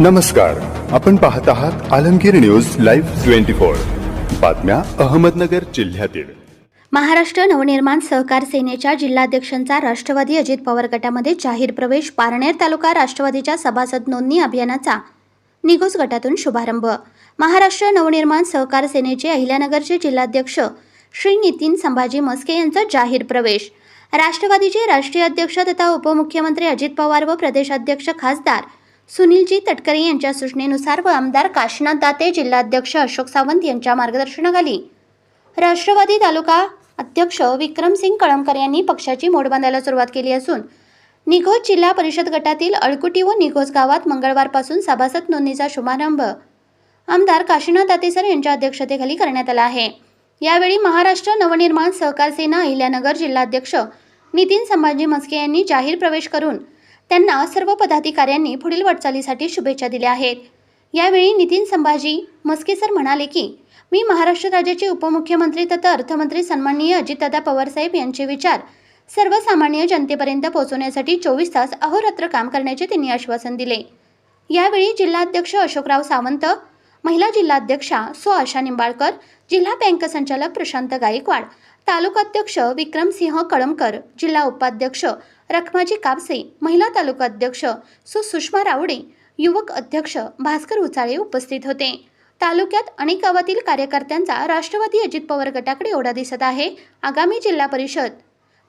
नमस्कार. आपण पाहत आहात Alamgir news live twenty four. बातम्या अहमदनगर जिल्ह्यातील. महाराष्ट्र नवनिर्माण सहकार सेनेच्या जिल्हाध्यक्षांचा राष्ट्रवादी अजित पवार गटामध्ये जाहीर प्रवेश पारनेर तालुका राष्ट्रवादीच्या सभासद नोंदणी अभियानाचा निघोज गटातून शुभारंभ. महाराष्ट्र नवनिर्माण सहकार सेनेचे अहिल्यानगरचे जिल्हाध्यक्ष श्री नितीन संभाजी मस्के यांचा जाहीर प्रवेश. राष्ट्रवादीचे राष्ट्रीय अध्यक्ष तथा उपमुख्यमंत्री अजित पवार व प्रदेशाध्यक्ष खासदार सुनीलजी तटकरे यांच्या सूचनेनुसार व आमदार काशीनाथ दाते जिल्हाध्यक्ष अशोक सावंत यांच्या मार्गदर्शनाखाली राष्ट्रवादी तालुका अध्यक्ष विक्रमसिंग कळमकर यांनी पक्षाची मोड बांधायला सुरुवात केली असून निघोज जिल्हा परिषद गटातील अळकुटी व निघोज गावात मंगळवारपासून सभासद नोंदणीचा शुभारंभ आमदार काशीनाथ दातेसर यांच्या अध्यक्षतेखाली करण्यात आला आहे. यावेळी महाराष्ट्र नवनिर्माण सहकार सेना अहिल्यानगर जिल्हाध्यक्ष नितीन संभाजी मस्के यांनी जाहीर प्रवेश करून त्यांना सर्व पदाधिकाऱ्यांनी पुढील वाटचालीसाठी शुभेच्छा दिल्या आहेत. यावेळी नितीन संभाजी मस्के सर म्हणाले की मी महाराष्ट्र राज्याचे उपमुख्यमंत्री तथा अर्थमंत्री सन्माननीय अजितदादा पवारसाहेब यांचे विचार सर्वसामान्य जनतेपर्यंत पोहोचवण्यासाठी चोवीस तास अहोरात्र काम करण्याचे त्यांनी आश्वासन दिले. यावेळी जिल्हाध्यक्ष अशोकराव सावंत महिला जिल्हाध्यक्षा सो आशा निंबाळकर जिल्हा बँक संचालक प्रशांत गायकवाड तालुकाध्यक्ष विक्रमसिंह कळमकर जिल्हा उपाध्यक्ष रखमाजी कापसे महिला तालुकाध्यक्ष सुषमा रावडे युवक अध्यक्ष भास्कर उचाळे उपस्थित होते. तालुक्यात अनेक गावातील कार्यकर्त्यांचा राष्ट्रवादी अजित पवार गटाकडे ओढा दिसत आहे आगामी जिल्हा परिषद.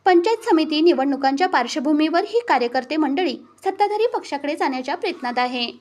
पंचायत समिती निवडणुकांच्या पार्श्वभूमीवर ही कार्यकर्ते मंडळी सत्ताधारी पक्षाकडे जाण्याच्या प्रयत्नात आहे.